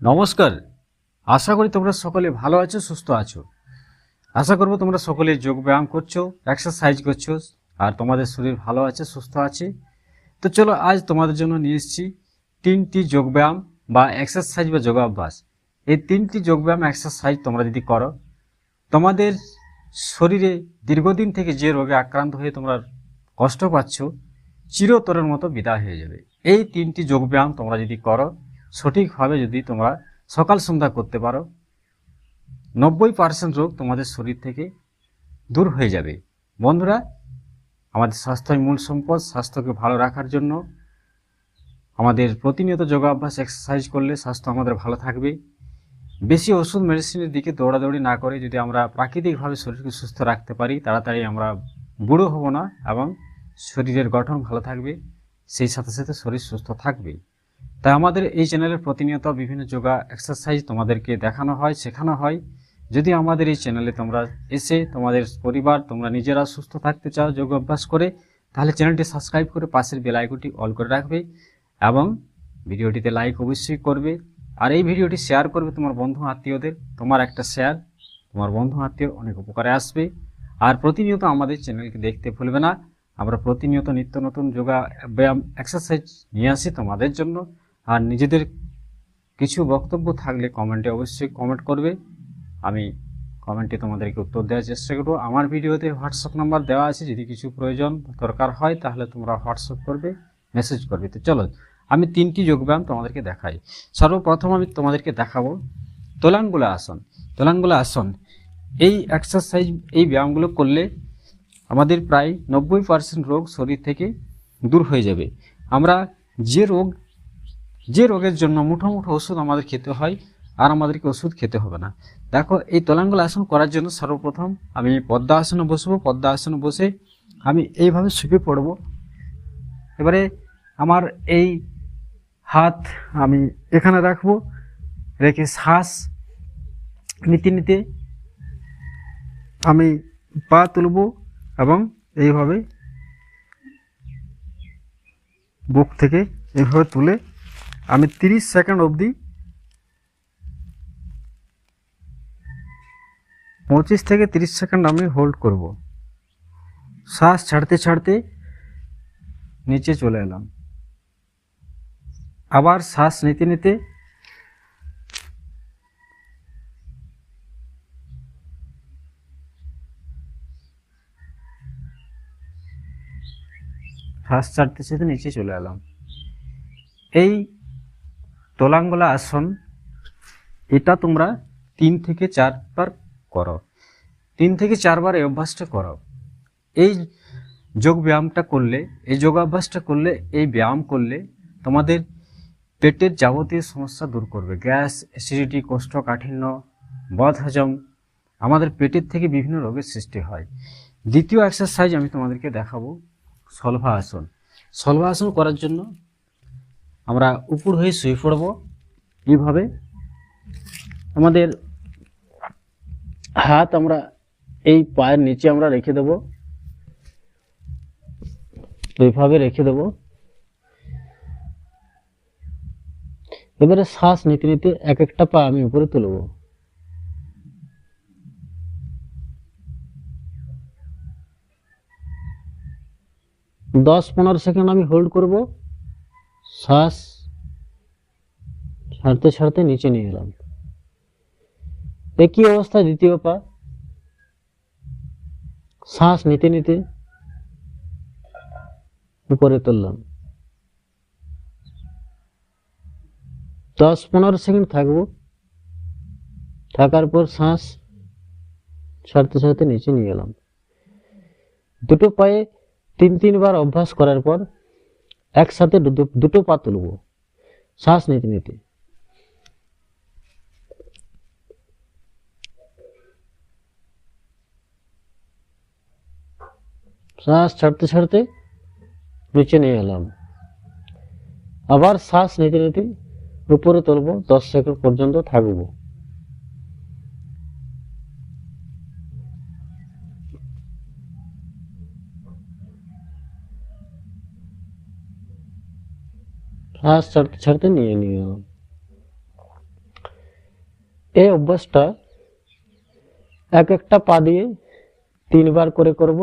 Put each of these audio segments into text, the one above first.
নমস্কার। আশা করি তোমরা সকলে ভালো আছো, সুস্থ আছো। আশা করব তোমরা সকলে যোগ ব্যায়াম করছ এক্সারসাইজ করছ, আর তোমাদের শরীর ভালো আছে, সুস্থ আছে। তো চলো আজ তোমাদের জন্য নিয়ে এসেছি তিনটি যোগ ব্যায়াম বা এক্সারসাইজ বা যোগাভ্যাস। এই তিনটি যোগ ব্যায়াম এক্সারসাইজ তোমরা যদি করো, তোমাদের শরীরে দীর্ঘদিন থেকে যে রোগে আক্রান্ত হয়ে তোমরা কষ্ট পাচ্ছ, চিরতরের মতো বিদায় হয়ে যাবে। এই তিনটি যোগ ব্যায়াম তোমরা যদি করো সঠিকভাবে যদি তোমরা সকাল সন্ধ্যা করতে পারো, নব্বই পার্সেন্ট রোগ তোমাদের শরীর থেকে দূর হয়ে যাবে। বন্ধুরা, আমাদের স্বাস্থ্যই মূল সম্পদ, স্বাস্থ্যকে ভালো রাখার জন্য আমাদের প্রতিনিয়ত যোগাভ্যাস এক্সারসাইজ করলে স্বাস্থ্য আমাদের ভালো থাকবে। বেশি ওষুধ মেডিসিনের দিকে দৌড়াদৌড়ি না করে যদি আমরা প্রাকৃতিকভাবে শরীরকে সুস্থ রাখতে পারি, তাড়াতাড়ি আমরা বুড়ো হব না এবং শরীরের গঠন ভালো থাকবে, সেই সাথে সাথে শরীর সুস্থ থাকবে। তাই আমাদের এই চ্যানেলে প্রতিনিয়ত বিভিন্ন যোগা এক্সারসাইজ তোমাদেরকে দেখানো হয়, শেখানো হয়। যদি আমাদের এই চ্যানেলে তোমরা এসে তোমাদের পরিবার, তোমরা নিজেরা সুস্থ থাকতে চাও, যোগ অভ্যাস করে, তাহলে চ্যানেলটি সাবস্ক্রাইব করে পাশের বেল আইকনটি অল করে রাখবে এবং ভিডিওটিতে লাইক অবশ্যই করবে। আর এই ভিডিওটি শেয়ার করবে তোমার বন্ধু আত্মীয়দের। তোমার একটা শেয়ার তোমার বন্ধু আত্মীয় অনেক উপকারে আসবে। আর প্রতিনিয়ত আমাদের চ্যানেলকে দেখতে ভুলবে না। আমরা প্রতিনিয়ত নিত্য নতুন যোগা ব্যায়াম এক্সারসাইজ নিয়ে আসি তোমাদের জন্য। আর নিজেদের কিছু বক্তব্য থাকলে কমেন্টে অবশ্যই কমেন্ট করবে। আমি কমেন্টে তোমাদেরকে উত্তর দেওয়ার চেষ্টা করব। আমার ভিডিওতে হোয়াটসঅ্যাপ নাম্বার দেওয়া আছে, যদি কিছু প্রয়োজন দরকার হয় তাহলে তোমরা হোয়াটসঅ্যাপ করবে, মেসেজ করবে। তো চলো, আমি তিনটি যোগব্যায়াম তোমাদেরকে দেখাই। সর্বপ্রথম আমি তোমাদেরকে দেখাবো তোলাঙ্গুলা আসন। তোলাঙ্গুলা আসন, এই এক্সারসাইজ এই ব্যায়ামগুলো করলে আমাদের প্রায় নব্বই পার্সেন্ট রোগ শরীর থেকে দূর হয়ে যাবে। আমরা যে রোগ যে রোগের জন্য মুঠো মুঠো ওষুধ আমাদের খেতে হয়, আর আমাদেরকে ওষুধ খেতে হবে না। দেখো, এই তোলাঙ্গুল আসন করার জন্য সর্বপ্রথম আমি পদ্মা আসনে বসবো, পদ্মা আসনে বসে আমি এইভাবে শুয়ে পড়ব। এবারে আমার এই হাত আমি এখানে রাখব, রেখে শ্বাস নিতে নিতে আমি পা তুলব এবং এইভাবে বুক থেকে এইভাবে তুলে আমি তিরিশ সেকেন্ড অবধি পঁচিশ থেকে তিরিশ সেকেন্ড আমি হোল্ড করব। শ্বাস ছাড়তে ছাড়তে নিচে চলে এলাম। আবার শ্বাস নিতে নিতে শ্বাস ছাড়তে ছাড়তে নিচে চলে এলাম। এই তোলাঙ্গলা আসন, এটা তোমরা তিন থেকে চারবার করো। তিন থেকে চারবার এই অভ্যাসটা করো। এই যোগ ব্যায়ামটা করলে, এই যোগাভ্যাসটা করলে, এই ব্যায়াম করলে তোমাদের পেটের যাবতীয় সমস্যা দূর করবে। গ্যাস, অ্যাসিডিটি, কোষ্ঠকাঠিন্য, বদহজম আমাদের পেটের থেকে বিভিন্ন রোগের সৃষ্টি হয়। দ্বিতীয় এক্সারসাইজ আমি তোমাদেরকে দেখাবো, সলভা আসন। সলভা আসন করার জন্য আমরা উপর হয়ে শুয়ে পড়ব। এইভাবে আমাদের হাত আমরা এই পায়ের নিচে আমরা রেখে দেব। এইভাবে রেখে দেব। এবারে শ্বাস নিতে নিতে এক একটা পা আমি উপরে তুলব। দশ পনেরো সেকেন্ড আমি হোল্ড করব। শ্বাস ছাড়তে ছাড়তে নিচে নিয়ে এলাম। একই অবস্থা দ্বিতীয় পা? শ্বাস নিতে নিতে উপরে তুললাম। দশ পনেরো সেকেন্ড থাকব। থাকার পর শ্বাস ছাড়তে ছাড়তে নিচে নিয়ে গেলাম দুটো পায়ে তিন তিনবার অভ্যাস করার পর একসাথে দুটো- পা তুলব। শ্বাস নিতে নিতে। শ্বাস ছাড়তে ছাড়তে নিচে নিয়ে এলাম। আবার শ্বাস নিতে নিতে উপরে তুলব, দশ সেকেন্ড পর্যন্ত থাকব। শ্বাস ছাড়তে ছাড়তে নিয়ে এলাম এই অভ্যাসটা এক একটা পা দিয়ে তিনবার করে করব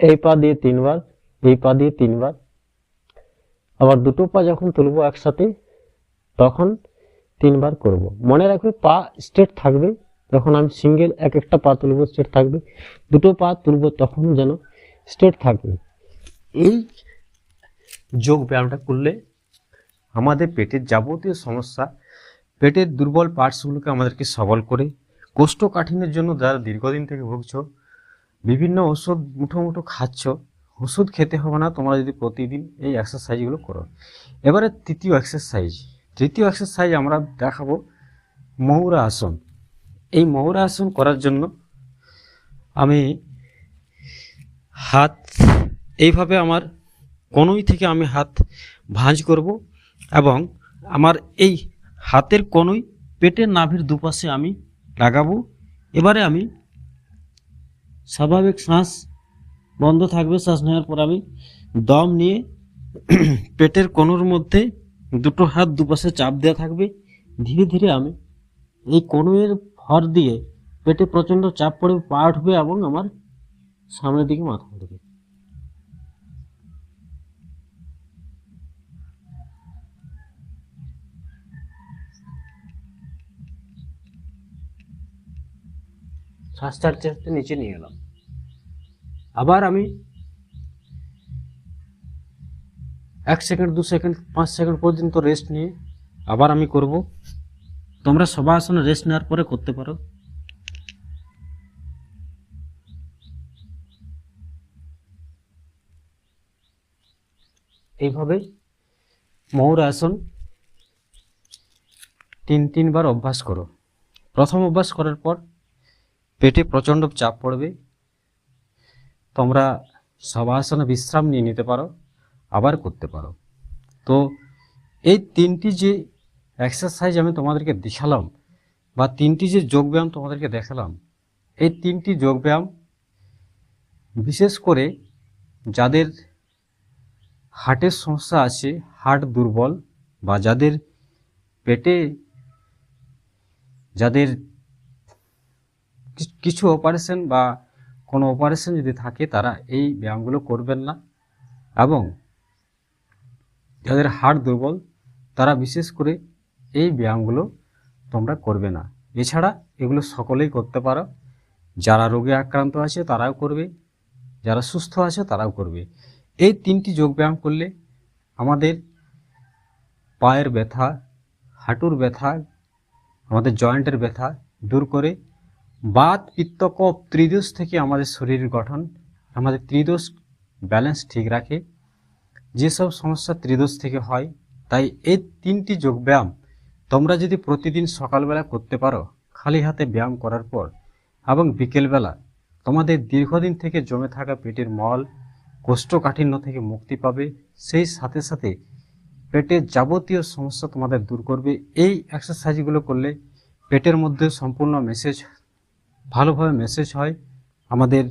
এই পা দিয়ে তিনবার এই পা দিয়ে তিনবার আবার দুটো পা যখন তুলবো একসাথে তখন তিনবার করব মনে রাখবে পা স্ট্রেট থাকবে যখন আমি সিঙ্গেল এক একটা পা তুলবো স্ট্রেট থাকবে দুটো পা তুলবো তখন যেন স্ট্রেট থাকবে এই যোগ ব্যায়ামটা করলে আমাদের পেটের যাবতীয় সমস্যা, পেটের দুর্বল পার্টসগুলোকে আমাদেরকে সবল করে, কোষ্ঠকাঠিন্যের জন্য যারা দীর্ঘদিন থেকে ভুগছ, বিভিন্ন ওষুধ মুঠো মুঠো খাচ্ছ, ওষুধ খেতে হবে না, তোমরা যদি প্রতিদিন এই এক্সারসাইজগুলো করো। এবারে তৃতীয় এক্সারসাইজ তৃতীয় এক্সারসাইজ আমরা দেখাবো মৌরা আসন। এই মৌরা আসন করার জন্য আমি হাত, এইভাবে আমার কনুই থেকে আমি হাত ভাঁজ করব এবং আমার এই হাতের কনুই পেটের নাভির দুপাশে আমি লাগাবো। এবারে আমি স্বাভাবিক শ্বাস বন্ধ থাকবে। শ্বাস নেওয়ার পর আমি দম নিয়ে পেটের কনুর মধ্যে দুটো হাত দুপাশে চাপ দেওয়া থাকবে। ধীরে ধীরে আমি এই কনুয়ের ভর দিয়ে পেটে প্রচণ্ড চাপ পড়বে পা উঠবে এবং আমার সামনের দিকে মাথা উঠবে শ্বাস ছাড়তে ছাড়তে নিচে নিয়ে এলাম। আবার আমি এক সেকেন্ড, দু সেকেন্ড, পাঁচ সেকেন্ড পর্যন্ত রেস্ট নিয়ে আবার আমি করব। তোমরা সবাই আসনে রেস্ট নেওয়ার পরে করতে পারো। এইভাবে মৌর আসন তিন তিনবার অভ্যাস করো। প্রথম অভ্যাস করার পর পেটে প্রচণ্ড চাপ পড়বে। তোমরা সবাসনে বিশ্রাম নিয়ে নিতে পারো, আবার করতে পারো। তো এই তিনটি যে এক্সারসাইজ আমি তোমাদেরকে দেখালাম বা তিনটি যে যোগব্যায়াম তোমাদেরকে দেখালাম, এই তিনটি যোগব্যায়াম বিশেষ করে যাদের হার্টের সমস্যা আছে, হার্ট দুর্বল বা যাদের পেটে, যাদের কিছু অপারেশন বা কোনো অপারেশন যদি থাকে তারা এই ব্যায়ামগুলো করবেন না এবং যাদের হাড় দুর্বল তারা বিশেষ করে এই ব্যায়ামগুলো তোমরা করবে না। এছাড়া এগুলো সকলেই করতে পারো। যারা রোগে আক্রান্ত আছে তারাও করবে, যারা সুস্থ আছে তারাও করবে। এই তিনটি যোগ ব্যায়াম করলে আমাদের পায়ের ব্যথা, হাঁটুর ব্যথা, আমাদের জয়েন্টের ব্যথা দূর করে বাত, পিত্ত কফ ত্রিদোষ থেকে আমাদের শরীরের গঠন, আমাদের ত্রিদোষ ব্যালেন্স ঠিক রাখে। যেসব সমস্যা ত্রিদোষ থেকে হয়, তাই এই তিনটি যোগব্যায়াম তোমরা যদি প্রতিদিন সকালবেলা করতে পারো, খালি হাতে ব্যায়াম করার পর এবং বিকেলবেলা তোমাদের দীর্ঘদিন থেকে জমে থাকা পেটের মল, কোষ্ঠকাঠিন্য থেকে মুক্তি পাবে, সেই সাথে সাথে পেটের যাবতীয় সমস্যা তোমাদের দূর করবে। এই এক্সারসাইজগুলো করলে পেটের মধ্যে সম্পূর্ণ মেসেজ ভালোভাবে মেসেজ হয়। আমাদের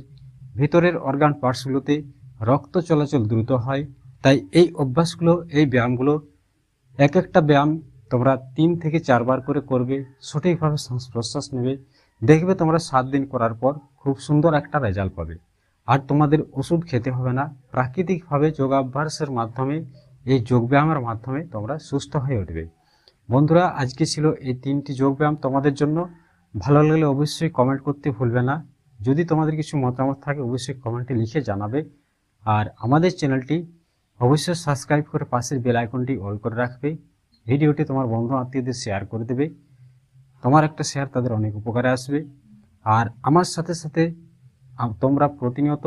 ভিতরের অর্গান পার্টসগুলোতে রক্ত চলাচল দ্রুত হয়। তাই এই অভ্যাসগুলো, এই ব্যায়ামগুলো এক একটা ব্যায়াম তোমরা তিন থেকে চারবার করে করবে, সঠিকভাবে শ্বাস প্রশ্বাস নেবে। দেখবে তোমরা সাত দিন করার পর খুব সুন্দর একটা রেজাল্ট পাবে। আর তোমাদের ওষুধ খেতে হবে না। প্রাকৃতিকভাবে যোগাভ্যাসের মাধ্যমে, এই যোগব্যায়ামের মাধ্যমে তোমরা সুস্থ হয়ে উঠবে। বন্ধুরা, আজকে ছিল এই তিনটি যোগব্যায়াম তোমাদের জন্য। ভালো লাগলে অবশ্যই কমেন্ট করতে ভুলবে না। যদি তোমাদের কিছু মতামত থাকে, অবশ্যই কমেন্টে লিখে জানাবে। আর আমাদের চ্যানেলটি অবশ্যই সাবস্ক্রাইব করে পাশের বেল আইকনটি অল করে রাখবে। ভিডিওটি তোমার বন্ধু আত্মীয়দের শেয়ার করে দেবে। তোমার একটা শেয়ার তাদের অনেক উপকারে আসবে। আর আমার সাথে সাথে তোমরা প্রতিনিয়ত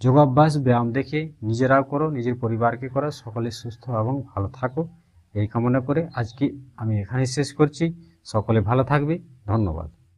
যোগাভ্যাস, ব্যায়াম দেখে নিজেরাও করো, নিজের পরিবারকে করো, সকলে সুস্থ এবং ভালো থাকো। এই কামনা করে আজকে আমি এখানে শেষ করছি। সকলে ভালো থাকবে। ধন্যবাদ।